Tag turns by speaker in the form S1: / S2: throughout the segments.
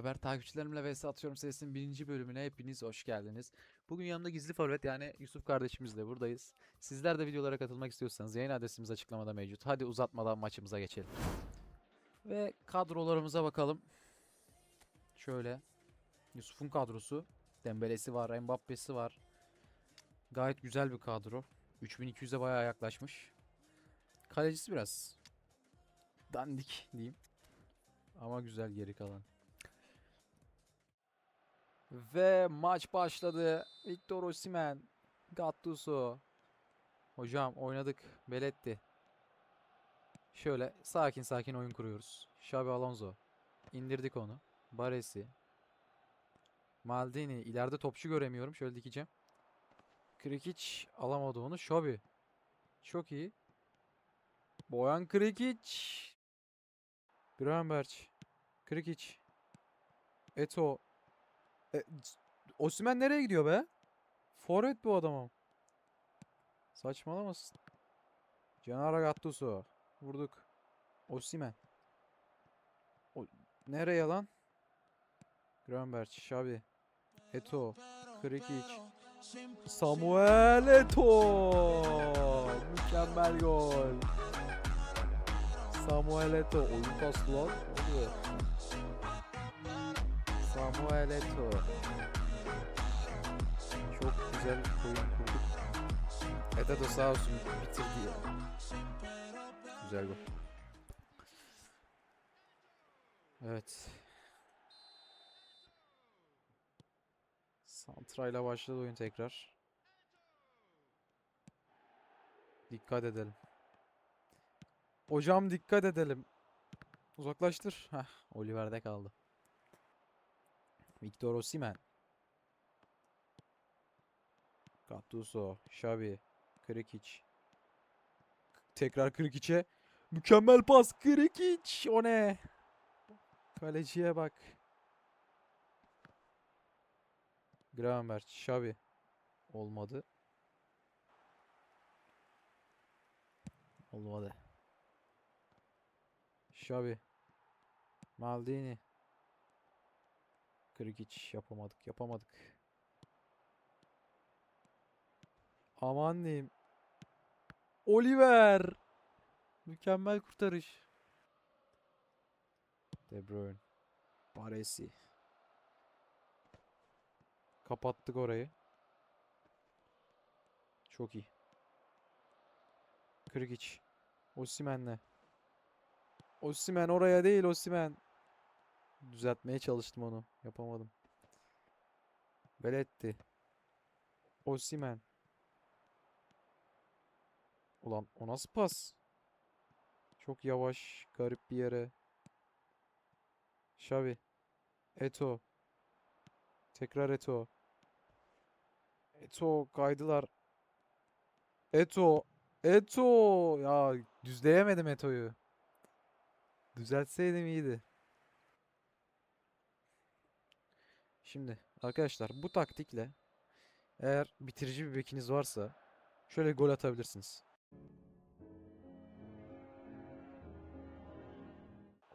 S1: Haber takipçilerimle vs atıyorum serisinin birinci bölümüne hepiniz hoş geldiniz. Bugün yanımda gizli forvet yani Yusuf kardeşimizle buradayız. Sizler de videolara katılmak istiyorsanız yayın adresimiz açıklamada mevcut. Hadi uzatmadan maçımıza geçelim. Ve kadrolarımıza bakalım. Şöyle. Yusuf'un kadrosu. Dembele'si var, Mbappe'si var. Gayet güzel bir kadro. 3200'e bayağı yaklaşmış. Kalecisi biraz dandik diyeyim. Ama güzel geri kalan. Ve maç başladı. Victor Osimhen, Gattuso. Hocam oynadık. Beletti. Şöyle sakin sakin oyun kuruyoruz. Xabi Alonso. İndirdik onu. Baresi. Maldini. ileride topçu göremiyorum. Şöyle dikeceğim. Krikic alamadı onu. Xabi. Çok iyi. Boyan Krikic. Gravenberch. Krikic. Eto. E, Osimhen nereye gidiyor be? Forvet bu adamım. Saçmalamasın. Gennaro Gattuso. Vurduk. Osimhen. O, nereye lan? Gravenberch, Xavi. Eto. Krikic. Samuel Eto. Mükemmel gol. Samuel Eto. Oyun pası lan. Oluyor. Samuel Eto. Çok güzel oyun kurduk. Eda da sağ olsun bitirdi ya. Güzel gol. Evet. Santra'yla başladı oyun tekrar. Dikkat edelim. Hocam dikkat edelim. Uzaklaştır. Heh, Oliver'de kaldı. Victor Osimhen. Gattuso, Xavi, Krikic. Tekrar Krikic'e. Mükemmel pas Krikic. O ne? Kaleciye bak. Gravenberch, Xavi. Olmadı. Olmadı. Xavi. Maldini. Krikic yapamadık, yapamadık. Aman diyeyim. Oliver. Mükemmel kurtarış. De Bruyne. Baresi. Kapattık orayı. Çok iyi. Krikic. Osimhen'le. Osimhen oraya değil Osimhen. Düzeltmeye çalıştım onu. Yapamadım. Beletti. Osimhen. Ulan o nasıl pas? Çok yavaş, garip bir yere. Xavi. Eto. Tekrar Eto. Eto kaydılar. Eto. Eto. Ya düzleyemedim Eto'yu. Düzeltseydim iyiydi. Şimdi arkadaşlar bu taktikle eğer bitirici bir bekiniz varsa şöyle gol atabilirsiniz.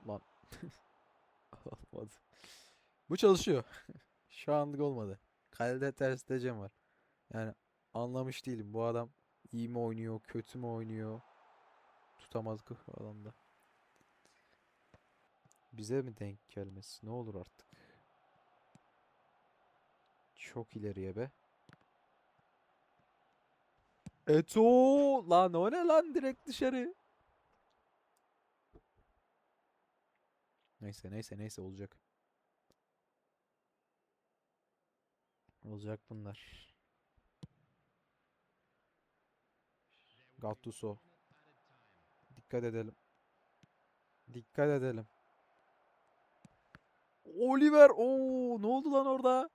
S1: Lan. Olmadı. Bu çalışıyor. Şu anlık olmadı. Kalede ters decem var. Yani anlamış değilim. Bu adam iyi mi oynuyor, kötü mü oynuyor? Tutamadık o adamda. Bize mi denk gelmesi? Ne olur artık. Çok ileriye be. Eto lan o ne lan direkt dışarı. Neyse neyse neyse olacak. Olacak bunlar. Gattuso. Dikkat edelim. Dikkat edelim. Oliver. Oo, ne oldu lan orada?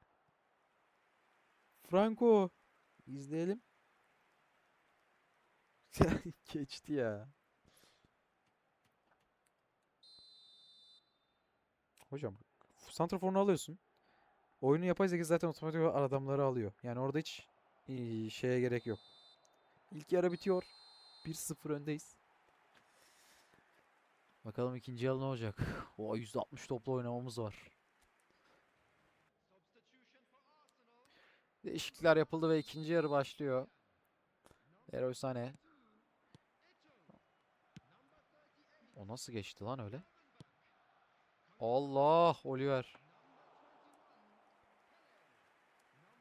S1: Franco. İzleyelim. Geçti ya. Hocam santraforunu alıyorsun. Oyunun yapay zeka zaten otomatik olarak adamları alıyor. Yani orada hiç şeye gerek yok. İlk yarı bitiyor. 1-0 öndeyiz. Bakalım ikinci yarı ne olacak? O %60 toplu oynamamız var. Değişiklikler yapıldı ve ikinci yarı başlıyor. Leroy Sané. O nasıl geçti lan öyle? Allah Oliver.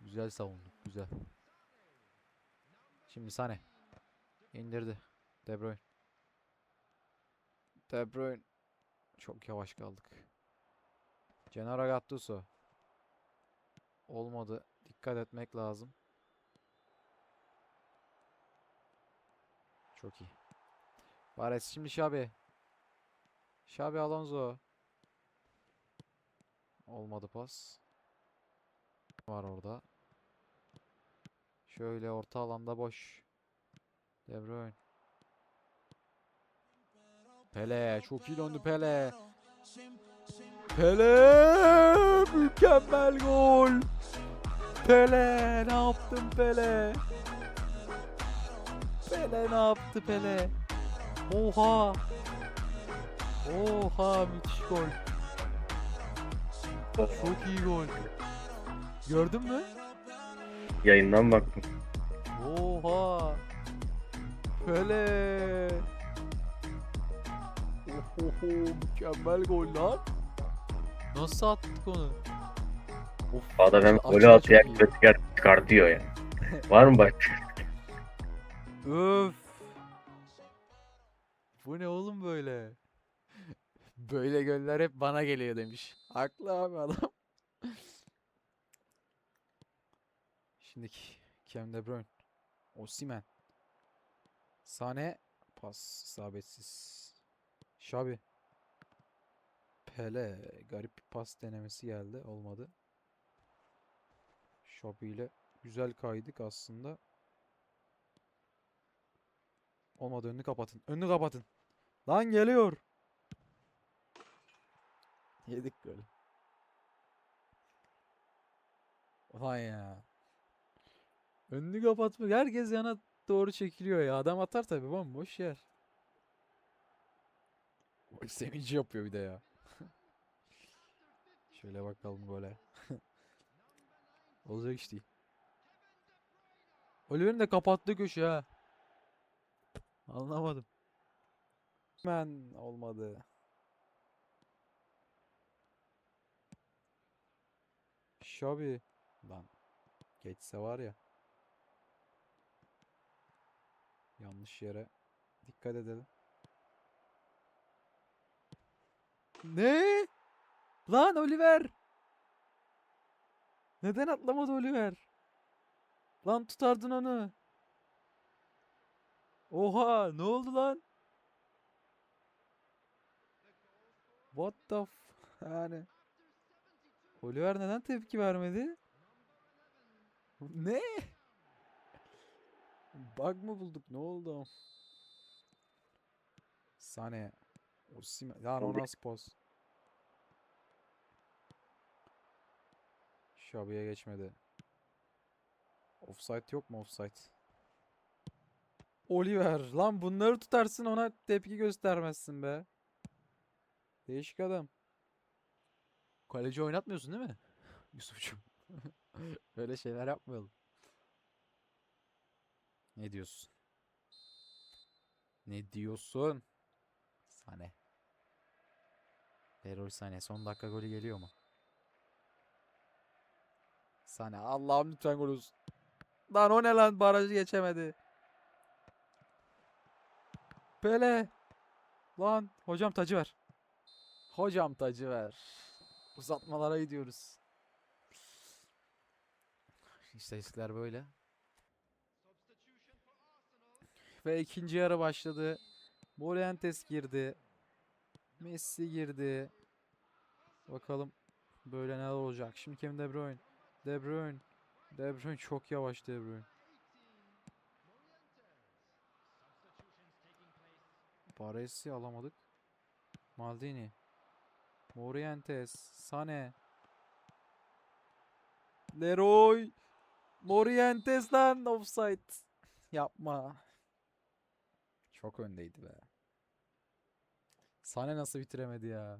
S1: Güzel savunduk. Güzel. Şimdi Sané. indirdi. De Bruyne. De Bruyne. Çok yavaş kaldık. Gennaro Gattuso. Olmadı. Dikkat etmek lazım. Çok iyi. Bares şimdi Xabi. Xabi Alonso. Olmadı pas. Var orada. Şöyle orta alanda boş. De. Pele. Çok iyi döndü Pele. Pele. Mükemmel gol. Pele. Ne yaptın Pele? Pele ne yaptı Pele? Oha. Oha müthiş gol. Çok iyi gol. Gördün mü?
S2: Yayından baktım.
S1: Oha. Pele. Ohoho mükemmel gol lan. Nasıl attık onu? Of,
S2: Adam hem golü atıyor hem çıkar- çıkartıyor ya. Var mı bak?
S1: Öf. Bu ne oğlum böyle? Böyle göller hep bana geliyor demiş. Haklı abi adam. Şimdiki Kevin De Bruyne. Osimhen. Sane. Pas isabetsiz. Xabi. Pele. Garip bir pas denemesi geldi. Olmadı. Xabi ile güzel kaydık aslında. Olmadı önünü kapatın. Önünü kapatın. Lan geliyor. Yedik böyle. Ulan ya. Önünü kapatma. Herkes yana doğru çekiliyor ya. Adam atar tabi bomboş yer. Sevinci yapıyor bir de ya. Şöyle bakalım gole. Olacak iş değil. Oliver'in de kapattığı köşe ha. Anlamadım. Hemen olmadı. Şabi. Lan. Geçse var ya. Yanlış yere. Dikkat edelim. Ne? Lan Oliver. Neden atlamadı Oliver? Lan tutardın onu. Oha ne oldu lan? What the f yani. Oliver neden tepki vermedi? Ne? Bug mı bulduk? Ne oldu? Sane. Osimhen.
S2: Oldu.
S1: nasıl poz? Şabi'ye geçmedi. Offside yok mu offside? Oliver lan bunları tutarsın ona tepki göstermezsin be. Değişik adam. Kaleci oynatmıyorsun değil mi? Yusuf'cum. Öyle şeyler yapmayalım. Ne diyorsun? Ne diyorsun? Sane. Leroy Sane son dakika golü geliyor mu? Sane Allah'ım lütfen gol olsun. Lan o ne lan barajı geçemedi. Pele. Lan hocam tacı ver. Hocam tacı ver. Uzatmalara gidiyoruz. İstatistikler böyle. Ve ikinci yarı başladı. Morientes girdi. Messi girdi. Bakalım böyle neler olacak. Şimdi Kevin De Bruyne. De Bruyne. De Bruyne çok yavaş De Bruyne. Baresi alamadık. Maldini. Morientes. Sane. Leroy. Morientes lan offside. Yapma. Çok öndeydi be. Sane nasıl bitiremedi ya?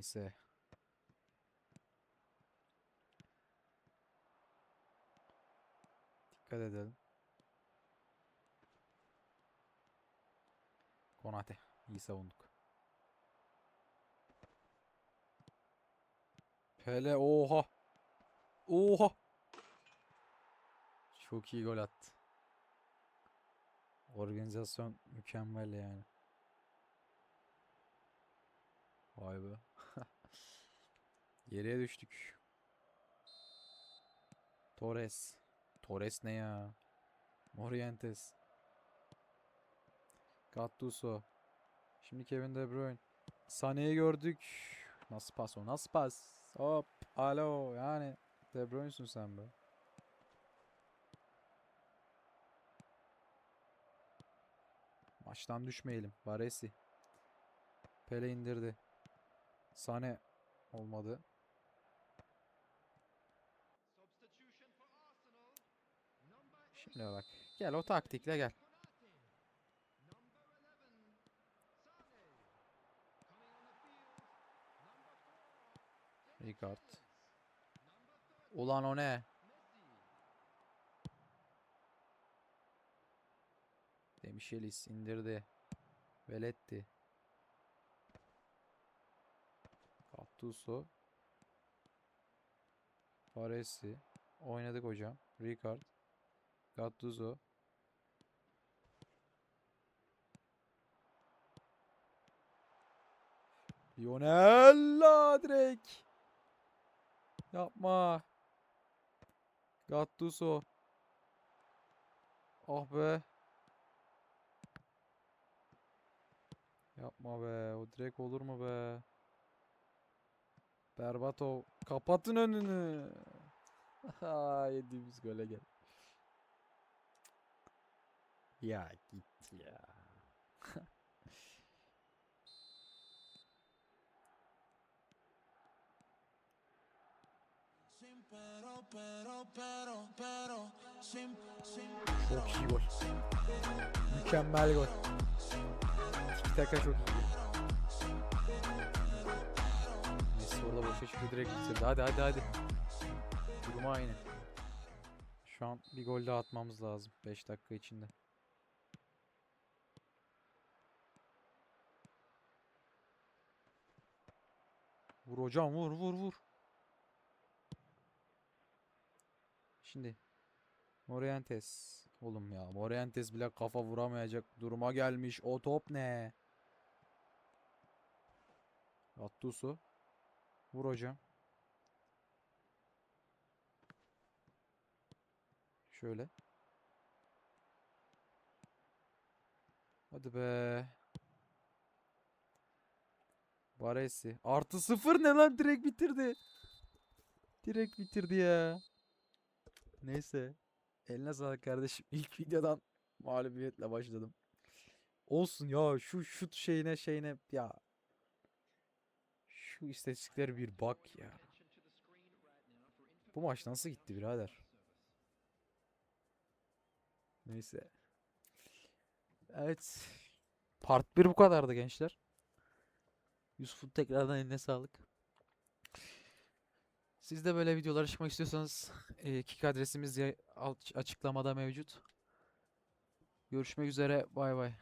S1: Neyse. Dikkat edelim. Konate. İyi savunduk. Pele oha. Oha. Çok iyi gol attı. Organizasyon mükemmel yani. Vay be. Geriye düştük. Torres. Torres ne ya? Morientes. Gattuso. Şimdi Kevin De Bruyne. Sané'yi gördük. Nasıl pas o? Nasıl pas? Hop. Alo. Yani De Bruyne'sun sen be. Maçtan düşmeyelim. Baresi. Pele indirdi. Sane olmadı. Şimdi bak. Gel o taktikle gel. Ricard. Ulan o ne? Demişelis indirdi. Veletti. Gattuso. Baresi. Oynadık hocam. Ricard. Gattuso. Lionel direkt. Yapma. Gattuso. Ah be. Yapma be. O direkt olur mu be? Berbat o. Kapatın önünü. Yediğimiz gole gel. Ya git ya. Çok iyi gol. Mükemmel gol. Tiki taka çok iyi. Messi orada boşa çıktı direkt bitirdi. Hadi hadi hadi. Durum aynı. Şu an bir gol daha atmamız lazım 5 dakika içinde. Vur hocam vur vur vur. Şimdi Morientes. Oğlum ya Morientes bile kafa vuramayacak duruma gelmiş. O top ne? Gattuso. Vur hocam. Şöyle. Hadi be. Baresi. Artı sıfır ne lan? Direkt bitirdi. Direkt bitirdi ya. Neyse. Eline sağlık kardeşim. İlk videodan mağlubiyetle başladım. Olsun ya şu şut şeyine şeyine ya. Şu istatistikleri bir bak ya. Bu maç nasıl gitti birader? Neyse. Evet. Part 1 bu kadardı gençler. Yusuf'un tekrardan eline sağlık. Siz de böyle videolara çıkmak istiyorsanız e, Kik adresimiz açıklamada mevcut. Görüşmek üzere. Bay bay.